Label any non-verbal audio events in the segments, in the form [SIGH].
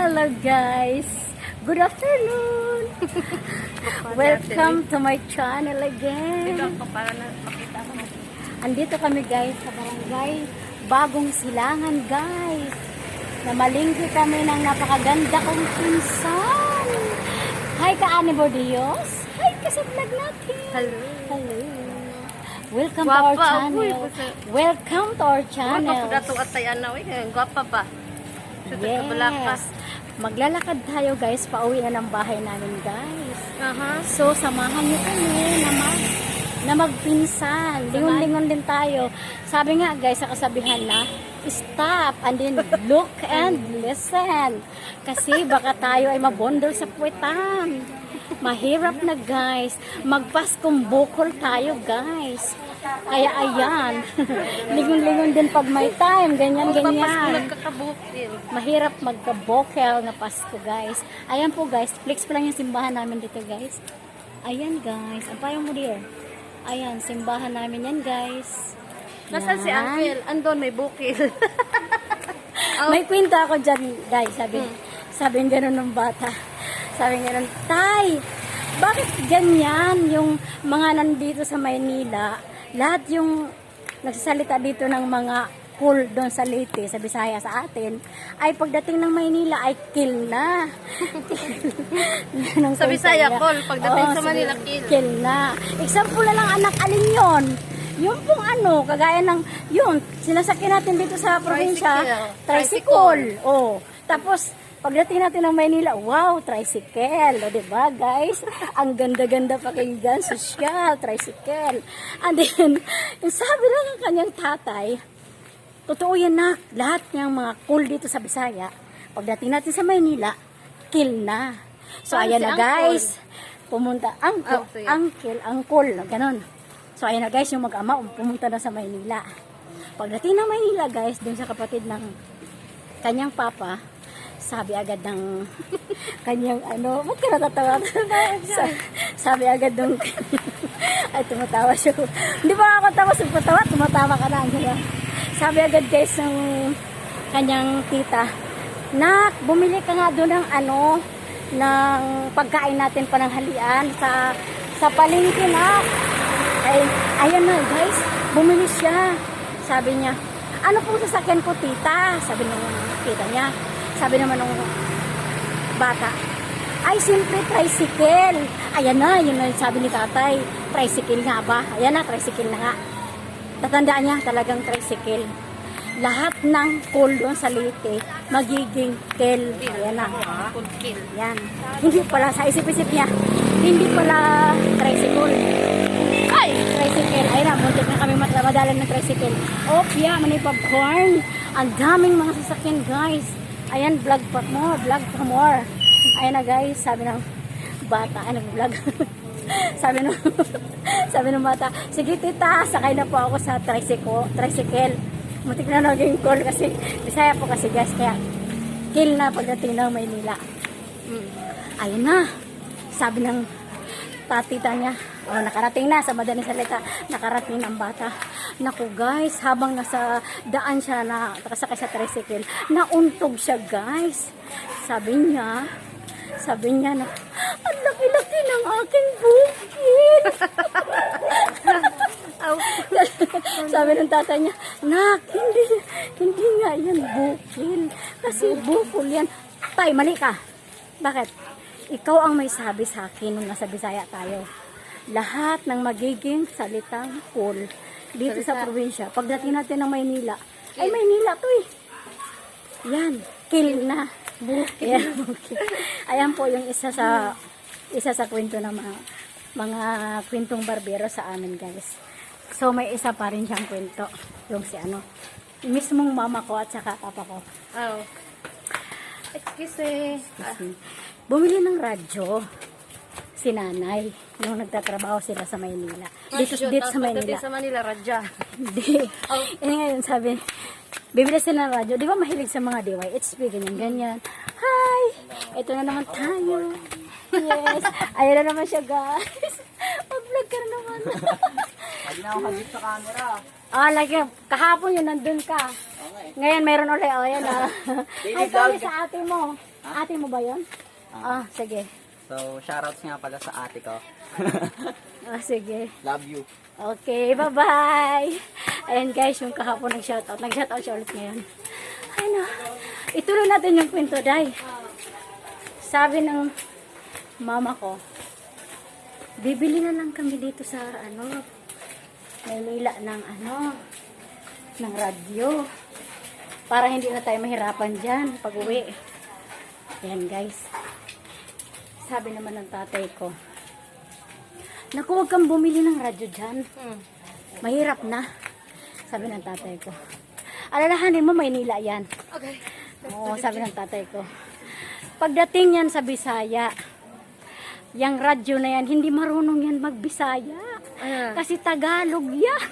Hello guys! Good afternoon! Welcome to my channel again. Andito kami guys sa barangay Bagong Silangan guys. Namalingki kami ng napakaganda kong pinsan. Hi ka Dios. Hi ka sa vlog natin. Hello. Hello. Welcome to our Gwapa, channel. Welcome to our channel. pa dato at tayo na, ba? Sa yes. Yes. Maglalakad tayo guys, pauwi na ng bahay namin guys. Aha. So, samahan niyo kami na, mag, na magpinsan. Lingon-lingon din tayo. Sabi nga guys, sa kasabihan na, stop and then look and listen. Kasi baka tayo ay mabondol sa puwetan. Mahirap na guys. Magpaskong bukol tayo guys. Kaya ayan. [LAUGHS] Lingon-lingon din pag may time. Ganyan-ganyan mahirap magka-vocal na Pasko, guys. Ayan po, guys. Flex pa lang yung simbahan namin dito, guys. Ayan, guys. Ang payong mo, dear. Ayan, simbahan namin yan, guys. Nasaan si. Uncle? Andon, may bukil. [LAUGHS] May kwento ako dyan, guys. Sabi, Hmm. sabi ganun ng bata. Sabi ganun, Tay, bakit ganyan yung mga nandito sa Maynila? Lahat yung nagsasalita dito ng mga cool doon sa Leyte, sa Bisaya sa atin, ay pagdating ng Maynila ay kill na. [LAUGHS] Sa Bisaya, call. Pagdating Oo, sa Manila, kill. Kill na. Example na lang anak, alin yon? Yung pong ano, kagaya ng, yun, sinasakyan natin dito sa probinsya, Tricycle. tricycle. Oh. Tapos, pagdating natin ng Maynila, wow, tricycle. O, diba, guys? Ang ganda-ganda pakinggan, social, tricycle. And then, [LAUGHS] yung sabi lang ng kanyang tatay, totoo yan na, lahat ng mga cool dito sa Bisaya, pagdating natin sa Maynila, kill na. So, Paano ayan si na, Uncle? guys. Pumunta, uncle, Oh, uncle, uncle, ganon. So, ayan na guys, yung mag-ama, pumunta na sa Maynila. Pagdating ng Maynila, guys, dun sa kapatid ng kanyang papa, sabi agad ng [LAUGHS] kanyang ano, ba't ka natatawa? [LAUGHS] Sa- sabi agad ng [LAUGHS] ay tumatawa siya. Hindi ba ako tawa sa patawa? Tumatawa ka na. Diba? Sabi agad guys ng kanyang tita, Nak, bumili ka nga doon ng ano, ng pagkain natin pananghalian sa sa palengke na. Ay, ayan na guys, bumili siya. Sabi niya, ano pong sasakyan ko tita? Sabi ng tita niya. Sabi naman ng bata, ay simple tricycle. Ayan na, yun na sabi ni tatay. Tricycle nga ba? Ayan na, tricycle na nga. Tatandaan niya talagang tricycle. Lahat ng cool doon sa Leyte, magiging kel. Ayan na. Full kill. Yan. Hindi pala, sa isip-isip niya, hindi pala tricycle. Ay! Tricycle. Ay na, muntik na kami madalan ng tricycle. Yeah, manay popcorn. Ang daming mga sasakyan, guys. Ayan, vlog pa more, vlog pa more. Ayan na, guys, sabi ng bata, ay, nag-vlog. [LAUGHS] sabi ng, [LAUGHS] sabi ng bata, sige tita, sakay na po ako sa tricycle. tricycle. Muntik na naging call kasi, bisaya po kasi, guys, kaya kill na pagdating ng Maynila. Hmm. Ayun na. Sabi ng tatita niya, oh, nakarating na sa madaling salita, nakarating ang bata. Naku guys, habang nasa daan siya na nakasakay sa tricycle, nauntog siya guys. Sabi niya, sabi niya na, ang laki-laki ng aking bukid. [LAUGHS] [LAUGHS] Sabi ng tatay niya, Nak, hindi, hindi nga yan bukil. Kasi bukol yan. Tay, mali ka. Bakit? Ikaw ang may sabi sa akin nung nasa Bisaya tayo. Lahat ng magiging salitang cool dito sa Salita. probinsya. Pagdating natin ng Maynila, ay Maynila to eh. Yan, kill na. Ayan, okay. Ayan po yung isa sa isa sa kwento ng mga mga kwentong barbero sa amin, guys. So may isa pa rin siyang kwento, yung si ano, mismong mama ko at saka papa ko. Oh. Excuse me. Ah, Bumili ng radyo si nanay nung nagtatrabaho sila sa Maynila. Dito, dito sa Maynila. pagdating sa Manila, radya. Hindi. [LAUGHS] Eh ngayon sabi, bibili sila ng radyo. Di ba mahilig sa mga DYHP, ganyan, ganyan. Hi! Ito na naman tayo. Yes. Ayan na naman siya, guys. [LAUGHS] Mag-vlog ka na naman. Hindi na ako hagip sa camera. Ah, like, kahapon yun, nandun ka. Ngayon, meron ulit. Oh, yan ah. Ay, sorry sa ate mo. Ate mo ba yun? Ah, sige. So, shoutouts nga pala sa ate ko. [LAUGHS] Ah, sige. Love you. Okay, bye-bye. Ayan guys, yung kahapon nag-shoutout. Nag-shoutout siya ulit ngayon. Ano, ituloy natin yung kwento, Day. Sabi ng mama ko, bibili na lang kami dito sa, ano, Maynila ng, ano, ng radyo. Para hindi na tayo mahirapan dyan pag uwi. Ayan guys. Sabi naman ng tatay ko, Naku, huwag kang bumili ng radyo dyan. Hmm. Mahirap na. Sabi ng tatay ko. Alalahanin mo, Maynila yan. Okay. Oo, sabi ng tatay ko. Pagdating yan sa Bisaya, yung radyo na yan, hindi marunong yan magbisaya. Ah. Kasi Tagalog yan.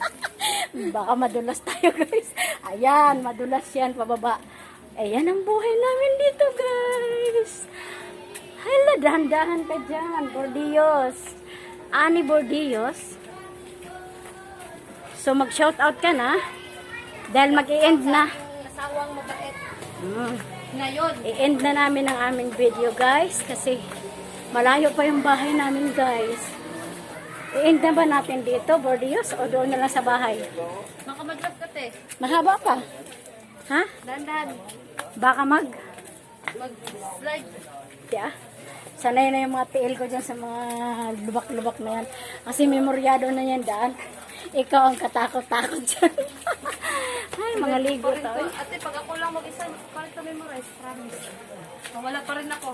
[LAUGHS] Baka madulas tayo, guys. Ayan, madulas yan, pababa. Ayan ang buhay namin dito, guys. Dahan-dahan ka dyan, Bordillos. Ani Bordillos. So, mag-shout out ka na. Dahil mag-i-end na. Asawang mabait. Mm. Ngayon. I-end na namin ang aming video guys kasi malayo pa yung bahay namin guys. I-end na ba natin dito, Bordios, o doon na lang sa bahay? Baka mag-drop ka, te. Mahaba pa. Ha? Dandan. Baka mag... Mag-slide. Yeah. Sanay na yung mga tiil ko dyan sa mga lubak-lubak na yan. Kasi memoryado na yan daan. Ikaw ang katakot-takot dyan. [LAUGHS] Ay, mga ligo to. to. Ate, pag ako lang mag-isa, parin to memorize. Promise. Wala pa rin ako.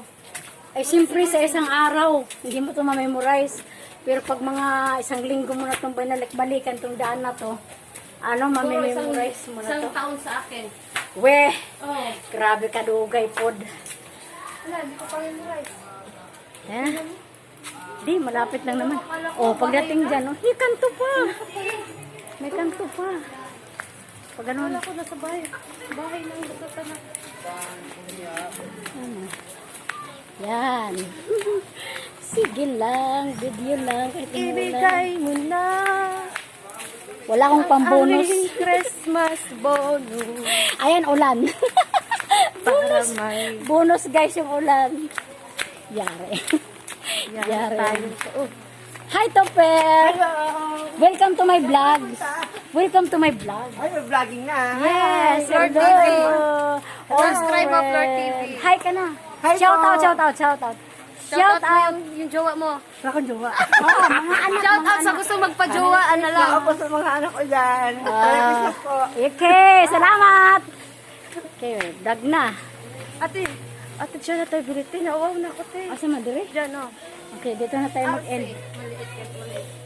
Ay, siyempre sa isang araw, hindi mo ito ma-memorize. Pero pag mga isang linggo mo na itong binalik-balikan itong daan na to, ano, isang, mamimemorize mo na isang to. taon sa akin. Weh, Oh. grabe ka dugay pod. Wala, hindi ko pa memorize. Eh? Di, malapit lang naman. Oh, pagdating dyan, oh, may kanto pa. May kanto pa. Pag ano, Wala ko na sa bahay. Bahay lang. Basta na. ano. Yan. [LAUGHS] Sige lang, video lang. Ibigay mo na. Wala akong pambonus. Aling Christmas bonus. Ayan, ulan. [LAUGHS] Para may Bonus guys yung ulan. Yari. Yari. tayo. Oh. Hi Topper! Welcome to my vlog. Welcome to my vlog. Ay, may vlogging na. Yes, Lord hello. TV. Subscribe mo, Lord. TV. Hi ka na. Hi shout out, shout out, shout out. Shout out mo yung, yung jowa mo. Bakit jowa? [LAUGHS] Oh, mga anak, Shout mga out sa anak. gusto magpa-jowaan na lang. Ako sa mga anak ko dyan. Ah, okay, salamat. Okay, vlog na. Ate, ate dyan na tayo biliti. Nawaw na ako, te. Asa madali? Dyan, oh. Okay, dito na tayo mag-end. Maliit.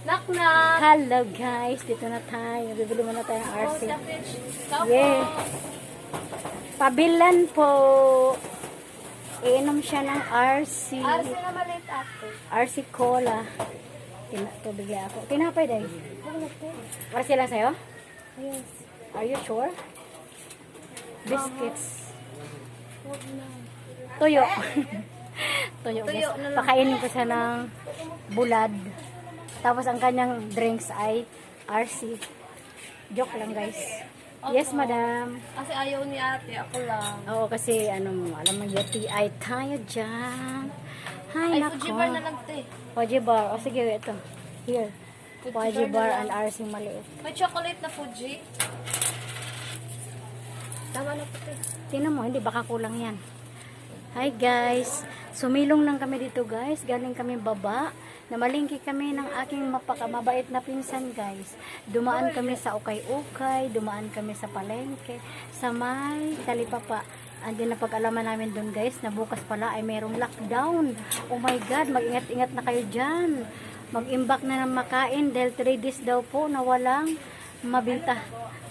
Knock, knock. Hello guys, dito na tayo. Bibili muna tayo ng RC. Stop Yeah. Pabilan po. Iinom siya ng RC. Arsi na maliit, ate. RC Cola. Bigla ako. Tinapay dahil. Para sila sa'yo? Yes. Are you sure? Biscuits. Na. Tuyo. [LAUGHS] Tuyo, Tuyo. Pakainin ko siya ng bulad. Tapos ang kanyang drinks ay RC. Joke lang guys. Yes, madam. Kasi ayaw ni ate, ako lang. Oo, kasi ano mo, alam mo, UTI tayo dyan. Ay, Ay, nako. Fuji bar na lang, te. Fuji bar. O sige, ito. Here. Fuji Fuji bar bar na and. RC maliit. May chocolate na Fuji. Tama na po, te. Tingnan mo, hindi baka kulang yan. Hi guys. Sumilong lang kami dito guys. Galing kami baba. Namalingki kami ng aking mapakamabait na pinsan guys. Dumaan kami sa ukay-ukay. Dumaan kami sa palengke. Sa may talipapa. Andyan na pag-alaman namin doon guys na bukas pala ay mayroong lockdown. Oh my God, mag-ingat-ingat na kayo dyan. Mag-imbak na ng makain dahil 3 days daw po na walang mabinta.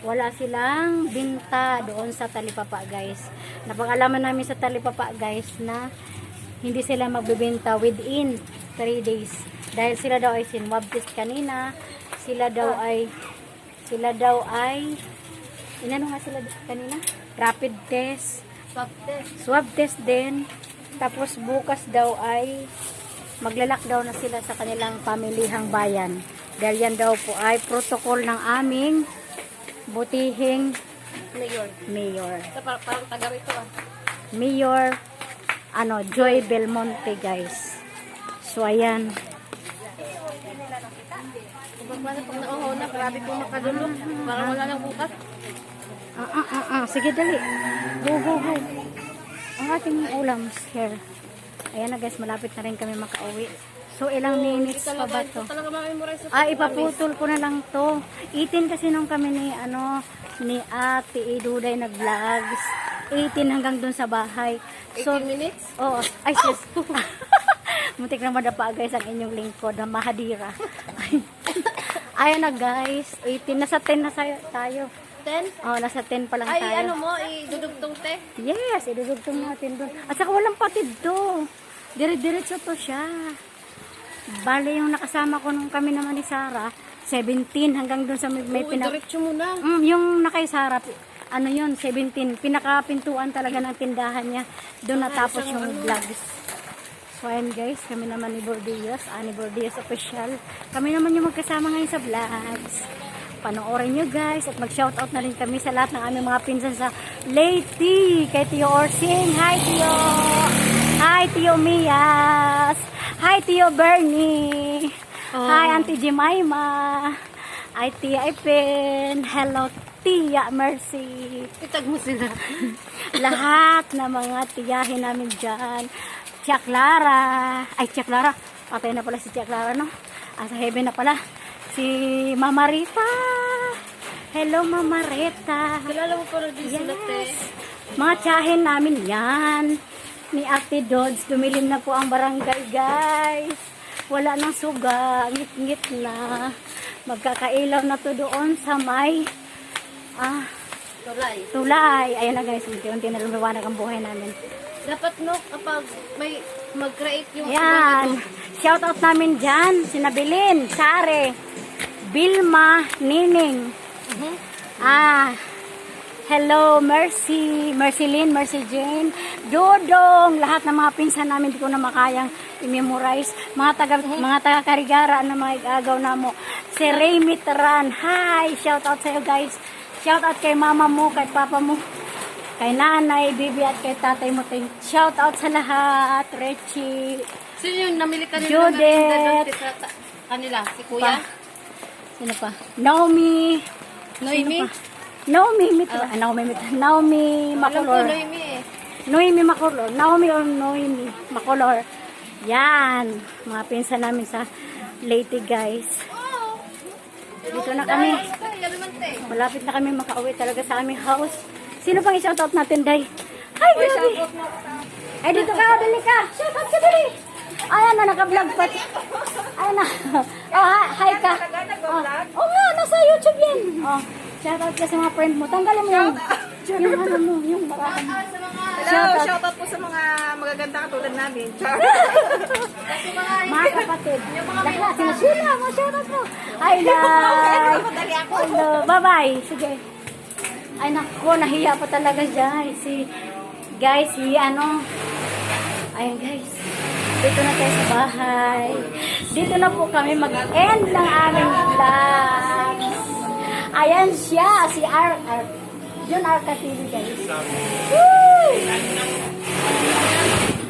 Wala silang binta doon sa Talipapa guys. Napag-alaman namin sa Talipapa guys na hindi sila magbebenta within 3 days. Dahil sila daw ay sinwab test kanina. Sila daw ay sila daw ay inano nga sila kanina? Rapid test. Swap test. Swab test din. Tapos bukas daw ay maglalakdaw na sila sa kanilang pamilihang bayan. Dahil yan daw po ay protocol ng aming butihing Mayor. mayor. Ito, parang, parang taga rito, ah. Mayor ano, Joy Belmonte, guys. So, ayan. Pag nauho na, grabe pong makadulo. Parang wala nang bukas. Ah, ah, ah, ah. Sige, dali. Go, go, go. Ang ating ulam is here. Ayan na guys, malapit na rin kami makauwi. So, ilang minutes pa ba to? Ah, ipaputol ko na lang to. Itin kasi nung kami ni, ano, ni Ate Iduday nag-vlogs. 18 hanggang dun sa bahay. So, 18 minutes? Oo. Ay, sis. [LAUGHS] Muntik na madapa guys ang inyong lingkod na mahadira. Ayan na guys. 18. Nasa 10 na sayo- tayo. 10? Oh, nasa 10 pa lang Ay, tayo. ano mo, idudugtong te. Yes, idudugtong natin doon. At saka walang patid to. Dire-diretso to siya. Bale yung nakasama ko nung kami naman ni Sarah, 17 hanggang doon sa may, may Uy, pinak... diretso mo na. Mm, yung nakay Sarah, ano yun, 17. Pinakapintuan talaga ng tindahan niya. Doon natapos yung vlogs. So ayan guys, kami naman ni Bordios, ah, ni Bordios official. Kami naman yung magkasama ngayon sa vlogs. Panoorin nyo guys at mag-shoutout na rin kami sa lahat ng aming mga pinsan sa Lady, kay Tio Orsing. Hi Tio! Hi Tio Mias! Hi Tio Bernie! Hi Auntie Jemima! Hi Tia Ipin! Hello Tia Mercy! Itag mo sila. lahat na mga tiyahin namin dyan. Tia Clara. Ay, Tia Clara. Patay na pala si Tia Clara, no? Ah, sa heaven na pala. Si Mama Rita. Hello, Mama Rita. Kilala mo pa rin din sila te. Yes. Mga tiyahin namin yan. Ni Ate Dodds. Dumilim na po ang barangay, guys. Wala nang suga. Ngit-ngit na. Magkakailaw na to doon sa may ah, Tulay. tulay. Ayan na guys, unti-unti na lumiwanag ang buhay namin. Dapat no, kapag may mag-create yung Ayan. Shout out namin dyan. Sinabilin, Sare, Bilma, Nining. Mhm. Ah, hello, Mercy, Mercy Lynn, Mercy Jane, Dodong, lahat ng mga pinsan namin, di ko na makayang i-memorize. Mga taga, mga taga Karigara na mga igagaw na mo. Si Ray Mitran, hi, shout out sa'yo guys. Shout out kay mama mo, kay papa mo, kay nanay, bibi at kay tatay mo. Shout out sa lahat, Richie. Sino yung namili ka nila Judith. Kanila, si Pa. Kuya? Sino pa? Naomi. Noemi? Pa? Naomi Mitra. Ah, Naomi Mitra. Naomi Alam ko. Noemi eh. Noemi Macolor. Naomi or Noemi Macolor. Yan. Mga pinsan namin sa Leyte guys. Dito na kami. Malapit na kami makauwi talaga sa aming house. Sino pang i-shoutout natin, Day? Ay, grabe. Ay, dito ka, dali ka. Shoutout ka, dali. Ayan na, naka-vlog pa. Ayan na. Oh, hi, hi ka. Oh, oh nga, nasa YouTube yan. Oh, shoutout ka sa mga friend mo. Tanggalin mo yung, yung ano mo, yung marami. Hello, shoutout po sa mga magaganda katulad namin. Char. [LAUGHS] Mga kapatid. Lahat, sila sila, mga shoutout mo. Hi, [LAUGHS] Lai. Hello, bye-bye. Sige. Ay, nako, nahiya pa talaga siya. Si, guys, si ano, ayun guys, dito na tayo sa bahay. Dito na po kami mag-end ng aming vlog. Ayan siya, si Ar, Ar Jun Arca TV guys. Woo!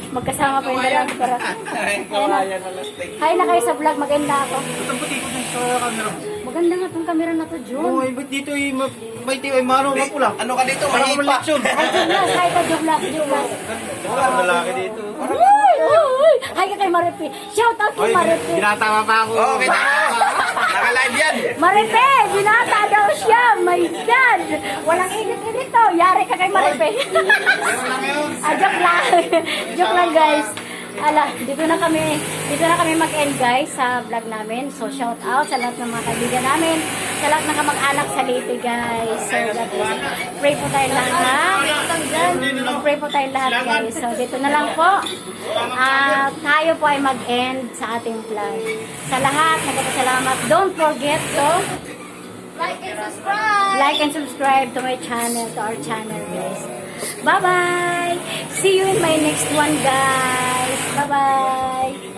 Magkasama pa yung dalawang para. [LAUGHS] Ayan na. Hi na kayo sa vlog, maganda ako. Maganda nga tong camera na to, Jun. Uy, ba't dito ay ma- may tiyo ay mano nga pula? Ano ka dito? Mahipa. maliksyon. Hi, Juglas. Hi ka, Juglas. Juglas. Wala lalaki dito. Uy, uy, uy. Hi ka kay Maripi. Shout out kay Maripi. ginatama pa ako. Oo, kita ko. Naka-live yan. Maripi, binata daw siya. My God. Walang edit-edit to. Yari ka kay Maripi. ah, joke lang. [LAUGHS] joke lang, guys. Ala, dito na kami, dito na kami mag-end guys sa vlog namin. So shout out sa lahat ng mga kaibigan namin, sa lahat ng kamag-anak sa Leyte guys. So God bless. Pray po tayo lahat. Pray po tayo lahat guys. So dito na lang po. At tayo po ay mag-end sa ating vlog. Sa lahat, nagpapasalamat. Don't forget to Like and subscribe! like and subscribe to my channel, to our channel, guys. Bye-bye! See you in my next one, guys. Bye-bye!